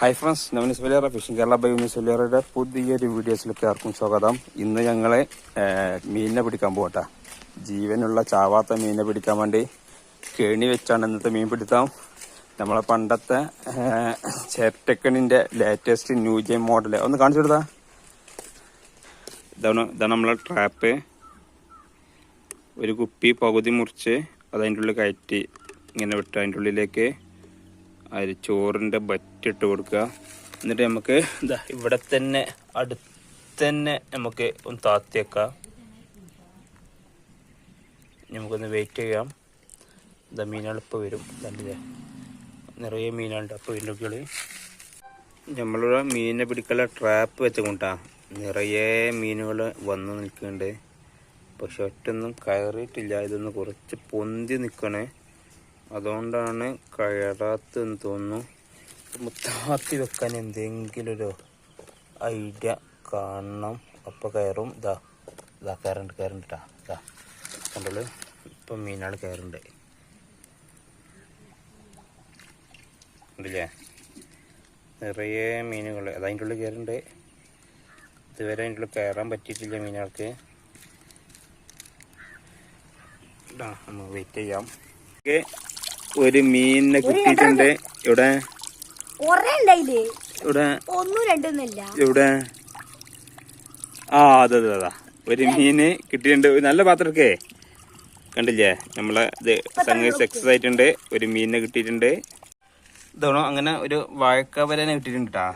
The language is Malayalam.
Hi friends Naveen Suliyara fishing Kerala by സുലിയറയുടെ പുതിയൊരു വീഡിയോസിലേക്ക് ആർക്കും സ്വാഗതം. ഇന്ന് ഞങ്ങളെ മീനിനെ പിടിക്കാൻ പോകട്ടെ ജീവനുള്ള ചാവാത്ത മീനിനെ പിടിക്കാൻ വേണ്ടി കേണി വെച്ചാണ് ഇന്നത്തെ മീൻ പിടുത്തം. നമ്മളെ പണ്ടത്തെ ചേർട്ടക്കണിന്റെ ലേറ്റസ്റ്റ് ന്യൂ ജെ മോഡൽ ഒന്ന് കാണിച്ചു കൊടുത്താ ഇതാണ് ഇതാണ് നമ്മളെ ട്രാപ്പ് ഒരു കുപ്പി പകുതി മുറിച്ച് അതതിന്റെ ഉള്ളിൽ കയറ്റി ഇങ്ങനെ വിട്ട് അതിന്റെ ഉള്ളിലേക്ക് അതിൽ ചോറിന്റെ ബറ്റിട്ട് കൊടുക്കുക. എന്നിട്ട് നമുക്ക് ഇതാ ഇവിടെ തന്നെ അടുത്തന്നെ നമുക്ക് ഒന്ന് താത്തിയേക്കാം നമുക്കൊന്ന് വെയിറ്റ് ചെയ്യാം. ഇതാ മീനുകളിപ്പോൾ വരും. നല്ല നിറയെ മീനുണ്ട് അപ്പോൾ വീണ്ടും നമ്മളിവിടെ മീനിനെ പിടിക്കാനുള്ള ട്രാപ്പ് വെച്ചുകൊണ്ടാ നിറയെ മീനുകൾ വന്നു നിൽക്കുന്നുണ്ട്. പക്ഷെ ഒറ്റൊന്നും കയറിയിട്ടില്ല. ഇതൊന്ന് കുറച്ച് പൊന്തി നിൽക്കണേ. അതുകൊണ്ടാണ് കയറാത്തെന്ന് തോന്നുന്നു. മുത്താത്തി വെക്കാൻ എന്തെങ്കിലും ഒരു ഐഡിയ കാണണം. അപ്പോൾ കയറും. ഇതാ ഇതാ കയറുണ്ട് കയറുണ്ട് ട്ടാ. ഇതാ കണ്ടോളൂ. ഇപ്പം മീനാൾ കയറുണ്ട്. ഉണ്ടല്ലേ നിറയെ മീനുകൾ അത് അതിന്റെ ഉള്ളിൽ കയറുണ്ട്. ഇതുവരെ അതിന്റെ ഉള്ളിൽ കയറാൻ പറ്റിയിട്ടില്ല മീനുകൾക്ക് നമുക്ക് വെയിറ്റ് ചെയ്യാം. ഒരു മീനിനെ കിട്ടിയിട്ടുണ്ട്. ഇവിടെ ഇവിടെ ഇവിടെ ആ അതെ അതെ അതാ ഒരു മീന് കിട്ടിയിട്ടുണ്ട്. നല്ല പാത്രമൊക്കെ. കണ്ടില്ലേ? നമ്മളെ ഇത് സംഗതി സക്സസ് ആയിട്ടുണ്ട്. ഒരു മീനിനെ കിട്ടിയിട്ടുണ്ട്. ഇതാണോ അങ്ങനെ ഒരു വാഴക്ക വരനെ കിട്ടിയിട്ടുണ്ട് കേട്ടാ